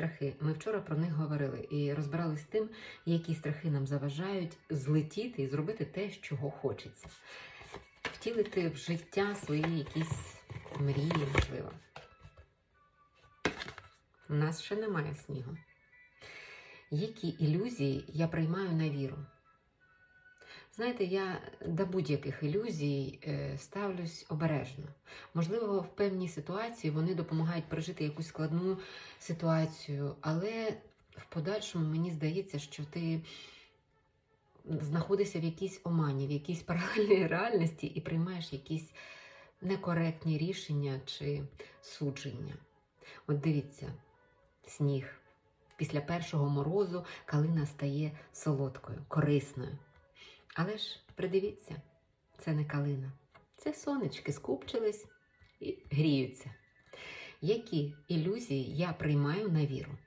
страхи. Ми вчора про них говорили і розбирались з тим, які страхи нам заважають злетіти і зробити те, чого хочеться. Втілити в життя свої якісь мрії, можливо. У нас ще немає снігу. Які ілюзії я приймаю на віру? Знаєте, я до будь-яких ілюзій е, ставлюсь обережно. Можливо, в певній ситуації вони допомагають пережити якусь складну ситуацію, але в подальшому мені здається, що ти знаходишся в якійсь омані, в якійсь паралельній реальності і приймаєш якісь некоректні рішення чи судження. От дивіться, сніг. Після першого морозу калина стає солодкою, корисною. Але ж придивіться, це не калина, це сонечки скупчились і гріються. Які ілюзії я приймаю на віру?